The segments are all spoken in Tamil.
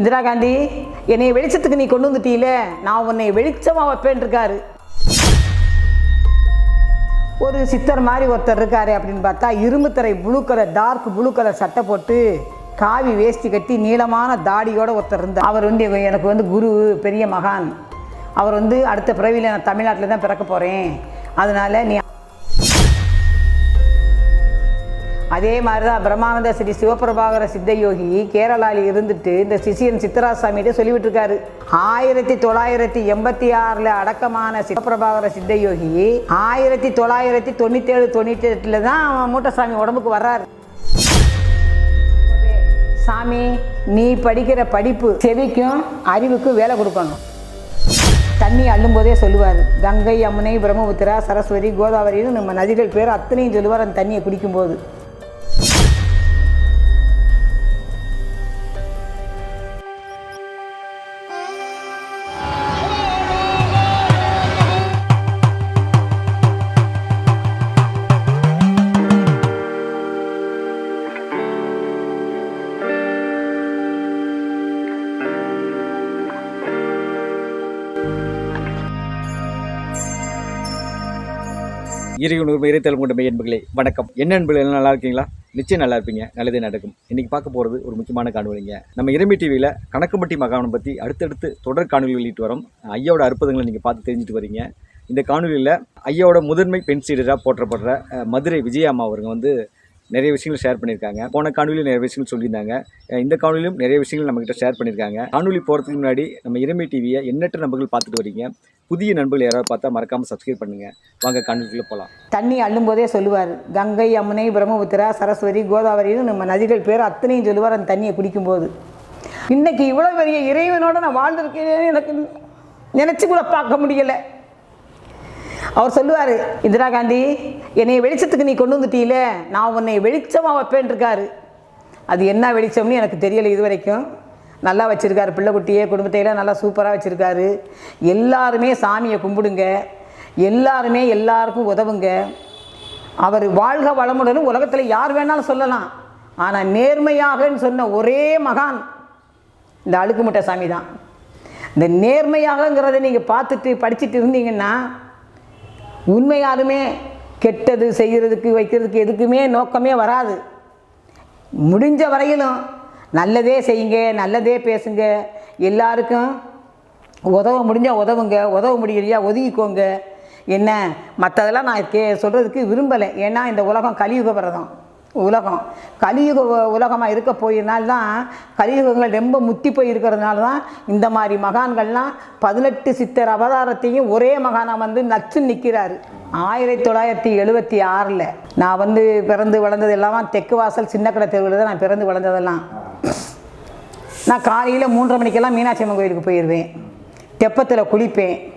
இந்திரா காந்தி என்னை வெளிச்சத்துக்கு நீ கொண்டு வந்துட்டீல? நான் உன்னை வெளிச்சமாக வைப்பேன் இருக்காரு ஒரு சித்தர் மாதிரி ஒருத்தர் இருக்காரு அப்படின்னு பார்த்தா இரும்புத்தரை blue colour dark blue colour சட்டை போட்டு காவி வேஷ்டி கட்டி நீளமான தாடியோட ஒருத்தர் இருந்தார். அவர் வந்து எனக்கு வந்து குரு பெரிய மகான். அவர் வந்து அடுத்த பிறவியில் நான் தமிழ்நாட்டில் தான் பிறக்க போகிறேன் அதனால நீ அதே மாதிரி தான் பிரம்மானந்த ஸ்ரீ சிவபிரபாகர சித்தயோகி கேரளாவில் இருந்துட்டு இந்த சிசியன் சித்தராசாமிகிட்ட சொல்லிவிட்டுருக்காரு. ஆயிரத்தி தொள்ளாயிரத்தி எண்பத்தி ஆறில் அடக்கமான சிவபிரபாகர சித்தயோகி ஆயிரத்தி தொள்ளாயிரத்தி தொண்ணூற்றேழு தொண்ணூற்றி எட்டில் தான் அவன் மூட்டசாமி உடம்புக்கு வர்றாரு. சாமி நீ படிக்கிற படிப்பு செவிக்கும் அறிவுக்கும் வேலை கொடுக்கணும். தண்ணி அள்ளும்போதே சொல்லுவார். கங்கை யமுனை பிரம்மபுத்திரா சரஸ்வதி கோதாவரின்னு நம்ம நதிகள் பேர் அத்தனையும் சொல்லுவார். அந்த தண்ணியை குடிக்கும்போது இறைவனூர் இறைத்தலம் கொண்ட என்பர்களே வணக்கம். என்ன என்பது எல்லாம் நல்லா இருக்கீங்களா? நிச்சயம் நல்லா இருப்பீங்க. நல்லதே நடக்கும். இன்னைக்கு பார்க்க போகிறது ஒரு முக்கியமான காணொலிங்க நம்ம இறைமை டிவியில் கணக்கம்பட்டி மகாவனம் பற்றி அடுத்தடுத்து தொடர் காணொலி வெளியிட்டு வரோம். ஐயாவோட அற்புதங்களை நீங்கள் பார்த்து தெரிஞ்சுட்டு வரீங்க. இந்த காணொலியில் ஐயாவோட முதன்மை பெண் சீடராக போற்றப்படுற மதுரை விஜயாமா அவருங்க வந்து நிறைய விஷயங்கள் ஷேர் பண்ணியிருக்காங்க. போன காணொலியில் நிறைய விஷயங்கள் சொல்லியிருந்தாங்க. இந்த காணொலியிலும் நிறைய விஷயங்கள் நம்மகிட்ட ஷேர் பண்ணியிருக்காங்க. காணொலி போகிறதுக்கு முன்னாடி நம்ம இறைமை டிவியை எண்ணற்ற நண்பர்கள் பார்த்துட்டு வரீங்க. புதிய நண்பர்கள் யாராவது பார்த்தா மறக்காமல் சப்ஸ்கிரைப் பண்ணுங்கள் வாங்க காணொலிக்குள்ளே போகலாம் தண்ணி அள்ளும்போதே சொல்லுவார் கங்கை அம்மனை பிரம்மபுத்திரா சரஸ்வதி கோதாவரின்னு நம்ம நதிகள் பேர் அத்தனையும் சொல்லுவார் அந்த தண்ணியை குடிக்கும்போது. இன்னைக்கு இவ்வளோ பெரிய இறைவனோட நான் வாழ்ந்திருக்கேன்னு எனக்கு நினச்சி கூட பார்க்க முடியலை. அவர் சொல்லுவார் இந்திரா காந்தி என்னை வெளிச்சத்துக்கு நீ கொண்டு வந்துட்டீல நான் உன்னை வெளிச்சமாக வைப்பேன் இருக்காரு அது என்ன வெளிச்சம்னு எனக்கு தெரியலை இது வரைக்கும் நல்லா வச்சுருக்காரு பிள்ளைக்குட்டியே குடும்பத்தையெல்லாம் நல்லா சூப்பராக வச்சுருக்காரு. எல்லாருமே சாமியை கும்பிடுங்க. எல்லாருமே எல்லாருக்கும் உதவுங்க. அவர் வாழ்க வளமுடன் உலகத்தில் யார் வேணாலும் சொல்லலாம். ஆனால் நேர்மையாகன்னு சொன்ன ஒரே மகான் இந்த அழுக்குமுட்டை சாமி தான் இந்த நேர்மையாகங்கிறத நீங்கள் பார்த்துட்டு படிச்சுட்டு இருந்தீங்கன்னா உண்மையாலுமே கெட்டது செய்கிறதுக்கு வைக்கிறதுக்கு எதுக்குமே நோக்கமே வராது. முடிஞ்ச வரையிலும் நல்லதே செய்யுங்க நல்லதே பேசுங்க. எல்லாருக்கும் உதவ முடிஞ்சால் உதவுங்க உதவ முடியலையா ஒதுங்கிக்கோங்க என்ன? மற்றதெல்லாம் நான் கே சொல்கிறதுக்கு விரும்பலை. ஏன்னா இந்த உலகம் கலியுக விரதம் உலகம். கலியுக உலகமாக இருக்க போயிருந்தால்தான் கலியுகங்கள் ரொம்ப முத்தி போய் இருக்கிறதுனால தான் இந்த மாதிரி மகான்கள்லாம் பதினெட்டு சித்தர் அவதாரத்தையும் ஒரே மகானாக வந்து நச்சு நிற்கிறாரு ஆயிரத்தி தொள்ளாயிரத்தி எழுபத்தி ஆறில் நான் வந்து பிறந்து வளர்ந்தது எல்லாம் தெற்கு வாசல் சின்னக்கடை தெருவில் தான் நான் பிறந்து வளர்ந்ததெல்லாம். நான் காலையில் மூன்றரை மணிக்கெல்லாம் மீனாட்சி அம்மன் கோயிலுக்கு போயிடுவேன் தெப்பத்தில் குளிப்பேன்.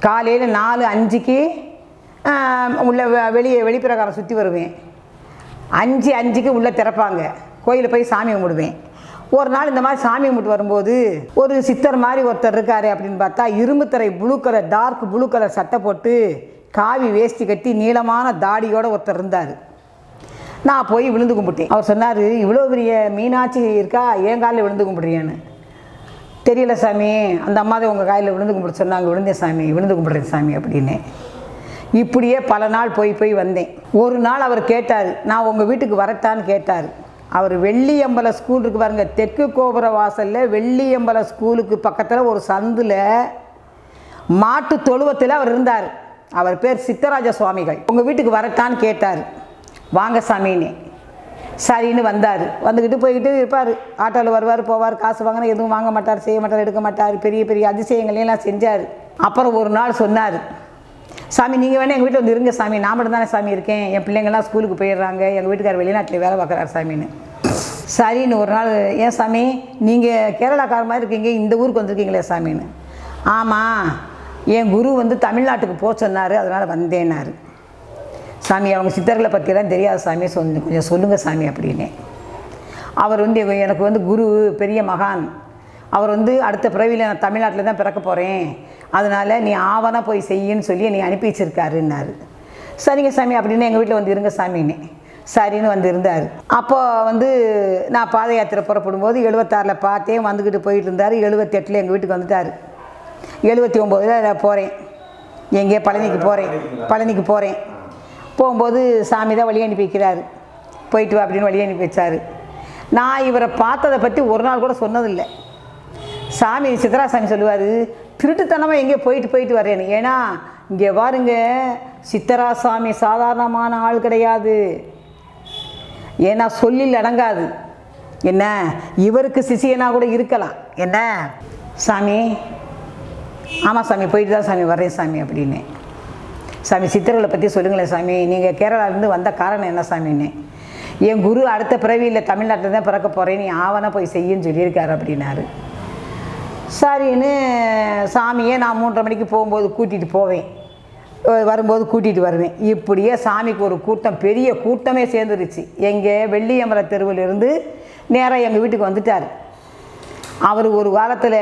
காலையில் நாலு அஞ்சுக்கு உள்ள வெ- வெளியே வெளிப்பிரகாரம் சுற்றி வருவேன். அஞ்சு அஞ்சுக்கு உள்ளே திறப்பாங்க. கோயிலில் போய் சாமி கும்பிடுவேன். ஒரு நாள் இந்த மாதிரி சாமி கும்பிட்டு வரும்போது ஒரு சித்தர் மாதிரி ஒருத்தர் இருக்காரு அப்படின்னு பார்த்தா இரும்புத்தரை blue colour dark blue colour சட்டை போட்டு காவி வேஷ்டி கட்டி நீளமான தாடியோடு ஒருத்தர் இருந்தார். நான் போய் விழுந்து கும்பிட்டேன். அவர் சொன்னார் இவ்வளோ பெரிய மீனாட்சி இருக்கா? என் காலில் விழுந்து கும்பிட்றியான்னு தெரியல சாமி. அந்த அம்மா தான் உங்கள் காலில் விழுந்து கும்பிட சொன்னாங்க. விழுந்தேன் சாமி. விழுந்து கும்பிட்றேன் சாமி அப்படின்னு. இப்படியே பல நாள் போய் போய் வந்தேன். ஒரு நாள் அவர் கேட்டார் நான் உங்கள் வீட்டுக்கு வரட்டான்னு கேட்டார். அவர் வெள்ளியம்பல ஸ்கூல் இருக்கு பாருங்க தெற்கு கோபுர வாசலில் வெள்ளியம்பல ஸ்கூலுக்கு பக்கத்தில் ஒரு சந்தில் மாட்டு தொழுவத்தில் அவர் இருந்தார். அவர் பேர் சித்தராஜ சுவாமிகள். உங்கள் வீட்டுக்கு வரட்டான்னு கேட்டார். வாங்க சாமின்னு சரின்னு வந்தார். வந்துக்கிட்டு போய்கிட்டு இருப்பார். ஆட்டோவில் வருவார் போவார் காசு வாங்கினா எதுவும் வாங்க மாட்டார் செய்ய மாட்டார் எடுக்க மாட்டார் பெரிய பெரிய அதிசயங்களையெல்லாம் செஞ்சார். அப்புறம் ஒரு நாள் சொன்னார் சாமி நீங்கள் வேணால் எங்கள் வீட்டில் வந்து இருங்க சாமி. நான் மட்டும் தானே சாமி இருக்கேன். என் பிள்ளைங்கள்லாம் ஸ்கூலுக்கு போயிடுறாங்க. எங்கள் வீட்டுக்கார் வெளிநாட்டில் வேலை பார்க்குறாரு சாமின்னு. சரின்னு ஒரு நாள் ஏன் சாமி நீங்கள் கேரளாக்கார மாதிரி இருக்கீங்க. இந்த ஊருக்கு வந்திருக்கீங்களே சாமின்னு. ஆமாம் என் குரு வந்து தமிழ்நாட்டுக்கு போக சொன்னார். அதனால் வந்தேன்னாரு. சாமி அவங்க சித்தர்களை பற்றியெல்லாம் தெரியாது சாமி. சொல்லு கொஞ்சம் சொல்லுங்கள் சாமி அப்படின்னு. அவர் வந்து எனக்கு வந்து குரு பெரிய மகான். அவர் வந்து அடுத்த பிறவியில் நான் தமிழ்நாட்டில் தான் பிறக்க போகிறேன் அதனால் நீ ஆவணா போய் செய்யின்னு சொல்லி நீ அனுப்பி வச்சிருக்காருன்னாரு. சரிங்க சாமி அப்படின்னு எங்கள் வீட்டில் வந்து இருங்க சாமின்னு. சரின்னு வந்து இருந்தார் அப்போ வந்து நான் பாத யாத்திரை புறப்படும்போது எழுபத்தாறில் பார்த்தேன் வந்துக்கிட்டு போயிட்டு இருந்தார். எழுபத்தெட்டில் எங்கள் வீட்டுக்கு வந்துட்டார். எழுபத்தி ஒம்போதில் போகிறேன் எங்கேயோ பழனிக்கு போகிறேன் பழனிக்கு போகிறேன் போகும்போது சாமி தான் வழி அனுப்பி வைக்கிறாரு. போயிட்டு வா அப்படின்னு வழி அனுப்பி வச்சார். நான் இவரை பார்த்ததை பற்றி ஒரு நாள் கூட சொன்னதில்லை. சாமி சித்தராசாமி சொல்லுவார் திருட்டுத்தனமாக எங்கேயோ போயிட்டு போயிட்டு வரேன்னு ஏன்னா இங்கே பாருங்க சித்தராசாமி சாதாரணமான ஆள் கிடையாது. ஏன்னா சொல்லில் அடங்காது. என்ன? இவருக்கு சிசியனா கூட இருக்கலாம். என்ன? சாமி ஆமாம் சாமி போயிட்டு தான் சாமி வர்றேன் சாமி அப்படின்னு. சாமி சித்தர்களை பற்றி சொல்லுங்களேன் சாமி. நீங்கள் கேரளாலேருந்து வந்த காரணம் என்ன சாமின்னு. என் குரு அடுத்த பிறவியில் தமிழ்நாட்டில் தான் பிறக்க போகிறேன் நீ ஆவணா போய் செய்யுன்னு சொல்லியிருக்காரு அப்படின்னாரு. சரின்னு சாமியை நான் மூன்றரை மணிக்கு போகும்போது கூட்டிகிட்டு போவேன். வரும்போது கூட்டிகிட்டு வருவேன். இப்படியே சாமிக்கு ஒரு கூட்டம் பெரிய கூட்டமே சேர்ந்துருச்சு. எங்கே வெள்ளியம்பல தெருவிலிருந்து நேராக எங்கள் வீட்டுக்கு வந்துட்டார். அவர் ஒரு காலத்தில்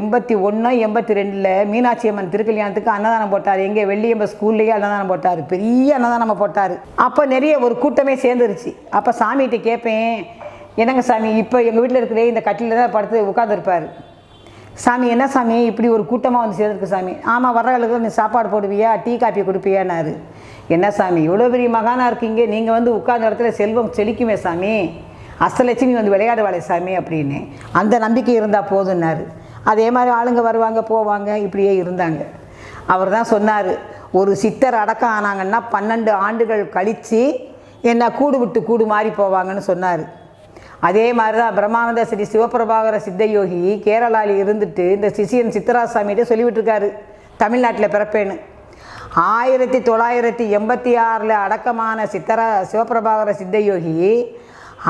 எண்பத்தி ஒன்று எண்பத்தி ரெண்டில் மீனாட்சி அம்மன் திருக்கல்யாணத்துக்கு அன்னதானம் போட்டார். எங்கே வெள்ளியம்ப ஸ்கூல்லேயே அன்னதானம் போட்டார். பெரிய அன்னதானம் போட்டார். அப்போ நிறைய ஒரு கூட்டமே சேர்ந்துருச்சு. அப்போ சாமிகிட்ட கேட்பேன் என்னங்க சாமி இப்போ எங்கள் வீட்டில் இருக்கிற இந்த கட்டிலில் தான் படுத்து உட்காந்துருப்பார் சாமி என்ன சாமி இப்படி ஒரு கூட்டமாக வந்து சேர்ந்துருக்கு சாமி. ஆமாம் வர்றவர்களுக்கு நீ சாப்பாடு போடுவியா டீ காப்பி கொடுப்பியான்னாரு. என்ன சாமி இவ்வளோ பெரிய மகானாக இருக்கீங்க நீங்கள் வந்து உட்கார்ந்த இடத்துல செல்வம் செழிக்குமே சாமி. அஷ்டலட்சுமி வந்து விளையாடுவாளே சாமி அப்படின்னு. அந்த நம்பிக்கை இருந்தால் போதுன்னாரு. அதே மாதிரி ஆளுங்க வருவாங்க போவாங்க இப்படியே இருந்தாங்க. அவர் தான் சொன்னார் ஒரு சித்தர் அடக்கம் ஆனாங்கன்னா பன்னெண்டு ஆண்டுகள் கழித்து என்ன கூடு விட்டு கூடு மாறி போவாங்கன்னு சொன்னார். அதே மாதிரி தான் பிரம்மானந்த ஸ்ரீ சிவபிரபாகர சித்தயோகி கேரளாவில் இருந்துட்டு இந்த சிசியன் சித்தராசாமிகிட்ட சொல்லிவிட்டுருக்காரு. தமிழ்நாட்டில் பிறப்பேன்னு. ஆயிரத்தி தொள்ளாயிரத்தி எண்பத்தி ஆறில் அடக்கமான சித்தரா சிவபிரபாகர சித்தயோகி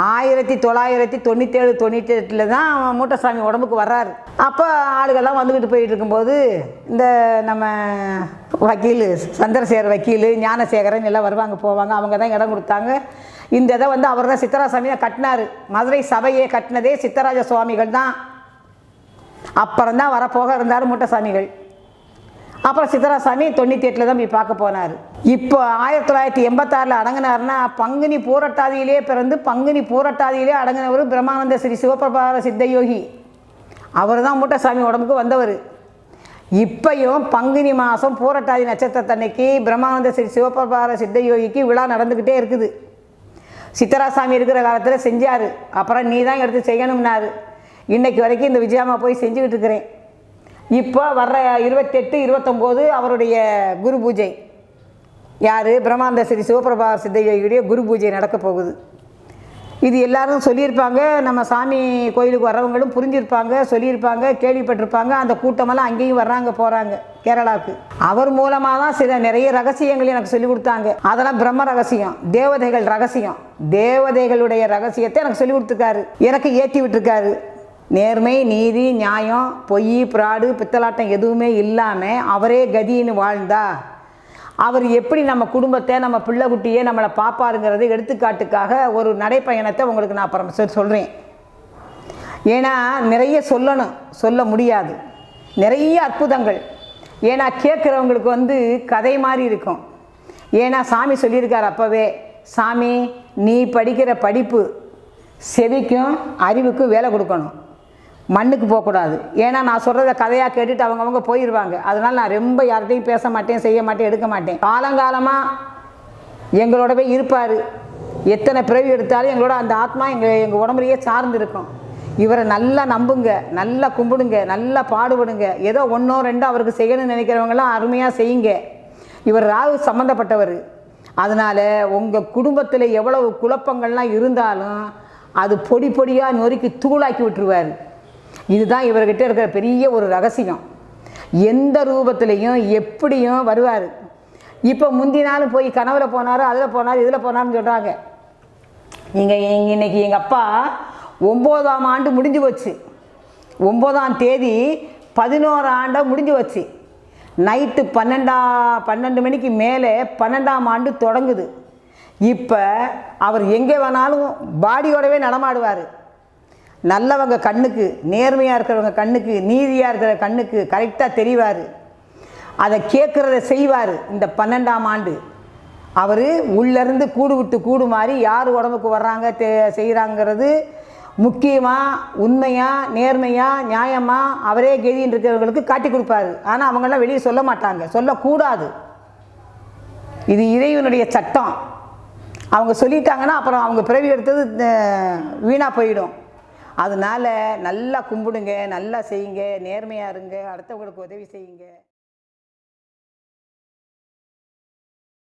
ஆயிரத்தி தொள்ளாயிரத்தி தொண்ணூற்றேழு தொண்ணூற்றி எட்டில் தான் மூட்டசாமி உடம்புக்கு வர்றாரு. அப்போ ஆளுகள்லாம் வந்துக்கிட்டு போயிட்டு இருக்கும்போது இந்த நம்ம வக்கீல் சந்திரசேகர் வக்கீல் ஞானசேகரன் எல்லாம் வருவாங்க போவாங்க. அவங்க தான் இடம் கொடுத்தாங்க. இந்த இதை வந்து அவர் தான் சித்தராசாமி தான் கட்டினார். மதுரை சபையை கட்டினதே சித்தராஜ சுவாமிகள் தான். அப்புறம் தான் வரப்போக இருந்தார் மூட்டசாமிகள். அப்புறம் சித்தராசாமி தொண்ணூற்றி எட்டில் தான் போய் பார்க்க போனார். இப்போ ஆயிரத்தி தொள்ளாயிரத்தி எண்பத்தாறில் அடங்கினார்னா பங்குனி பூரட்டாதியிலே பிறந்து பங்குனி பூரட்டாதியிலே அடங்கினவர் பிரம்மானந்த ஸ்ரீ சிவபிரபார சித்தயோகி. அவர் தான் மூட்டசாமி உடம்புக்கு வந்தவர். இப்பையும் பங்குனி மாதம் பூரட்டாதி நட்சத்திரத்தன்னைக்கு பிரம்மானந்த ஸ்ரீ சிவபிரபார சித்தயோகிக்கு விழா நடந்துக்கிட்டே இருக்குது. சித்தராசாமி இருக்கிற காலத்தில் செஞ்சார். அப்புறம் நீ தான் எடுத்து செய்யணும்னாரு. இன்னைக்கு வரைக்கும் இந்த விஜயாமா போய் செஞ்சுக்கிட்டு இருக்கிறேன். இப்போ வர்ற இருபத்தெட்டு இருபத்தொம்போது அவருடைய குரு பூஜை. யார்? பிரம்மானந்த ஸ்ரீ சிவபிரபா சித்தையுடைய குரு பூஜை நடக்க போகுது. இது எல்லாரும் சொல்லியிருப்பாங்க. நம்ம சாமி கோயிலுக்கு வர்றவங்களும் புரிஞ்சிருப்பாங்க சொல்லியிருப்பாங்க கேள்விப்பட்டிருப்பாங்க. அந்த கூட்டமெல்லாம் அங்கேயும் வர்றாங்க போகிறாங்க கேரளாவுக்கு. அவர் மூலமாக தான் சில நிறைய ரகசியங்கள் எனக்கு சொல்லி கொடுத்தாங்க. அதெல்லாம் பிரம்ம ரகசியம் தேவதைகள் ரகசியம். தேவதைகளுடைய ரகசியத்தை எனக்கு சொல்லி கொடுத்துருக்காரு. எனக்கு ஏற்றி விட்டுருக்காரு. நேர்மை நீதி நியாயம் பொய் பிராடு பித்தலாட்டம் எதுவுமே இல்லாமல் அவரே கதின்னு வாழ்ந்தா அவர் எப்படி நம்ம குடும்பத்தை நம்ம பிள்ளை குட்டியே நம்மளை பாப்பாருங்கிறது எடுத்துக்காட்டுக்காக ஒரு நடைப்பயணத்தை உங்களுக்கு நான் அப்புறம் சொல் சொல்கிறேன் ஏன்னா நிறைய சொல்லணும் சொல்ல முடியாது. நிறைய அற்புதங்கள். ஏன்னா கேட்குறவங்களுக்கு வந்து கதை மாதிரி இருக்கும். ஏன்னா சாமி சொல்லியிருக்கார் அப்போவே சாமி நீ படிக்கிற படிப்பு செவிக்கும் அறிவுக்கும் வேலை கொடுக்கணும். மண்ணுக்கு போகக்கூடாது. ஏன்னா நான் சொல்கிறத கதையாக கேட்டுட்டு அவங்கவங்க போயிடுவாங்க அதனால் நான் ரொம்ப யார்கிட்டையும் பேச மாட்டேன் செய்ய மாட்டேன் எடுக்க மாட்டேன். காலங்காலமாக எங்களோடவே இருப்பார். எத்தனை பிறவி எடுத்தாலும் எங்களோட அந்த ஆத்மா எங்கள் எங்கள் உடம்புலையே சார்ந்து இருக்கும் இவரை நல்லா நம்புங்க நல்லா கும்பிடுங்க நல்லா பாடுபடுங்க. ஏதோ ஒன்றோ ரெண்டோ அவருக்கு செய்யணும்னு நினைக்கிறவங்களாம் அருமையாக செய்யுங்க. இவர் ராகு சம்மந்தப்பட்டவர் அதனால் உங்கள் குடும்பத்தில் எவ்வளவு குழப்பங்கள்லாம் இருந்தாலும் அது பொடி பொடியாக நொறுக்கி தூளாக்கி விட்டுருவார். இதுதான் இவர்கிட்ட இருக்கிற பெரிய ஒரு ரகசியம். எந்த ரூபத்திலையும் எப்படியும் வருவார். இப்போ முந்தி நாள் போய் கனவுல போனாரோ அதில் போனார் இதில் போனார்னு சொல்கிறாங்க நீங்கள் இன்னைக்கு எங்கள் அப்பா ஒம்போதாம் ஆண்டு முடிஞ்சு போச்சு. ஒம்போதாம் தேதி பதினோரு ஆண்டாக முடிஞ்சு போச்சு. நைட்டு பன்னெண்டா பன்னெண்டு மணிக்கு மேலே பன்னெண்டாம் ஆண்டு தொடங்குது. இப்போ அவர் எங்கே வேணாலும் பாடியோடவே நடமாடுவார். நல்லவங்க கண்ணுக்கு நேர்மையாக இருக்கிறவங்க கண்ணுக்கு நீதியாக இருக்கிற கண்ணுக்கு கரெக்டாக தெரிவார். அதை கேட்குறத செய்வார் இந்த பன்னெண்டாம் ஆண்டு. அவர் உள்ளேருந்து கூடு விட்டு கூடு மாதிரி யார் உடம்புக்கு வர்றாங்க தே செய்கிறாங்கிறது முக்கியமாக உண்மையாக நேர்மையாக நியாயமாக அவரே கெதின்னு இருக்கிறவங்களுக்கு காட்டி கொடுப்பாரு. ஆனால் அவங்கெல்லாம் வெளியே சொல்ல மாட்டாங்க. சொல்லக்கூடாது. இது இறைவனுடைய சட்டம். அவங்க சொல்லிட்டாங்கன்னா அப்புறம் அவங்க பிறவி எடுத்தது வீணாக போயிடும். அதனால் நல்லா கும்பிடுங்க நல்லா செய்யுங்க நேர்மையாக இருங்க அடுத்தவங்களுக்கு உதவி செய்யுங்க.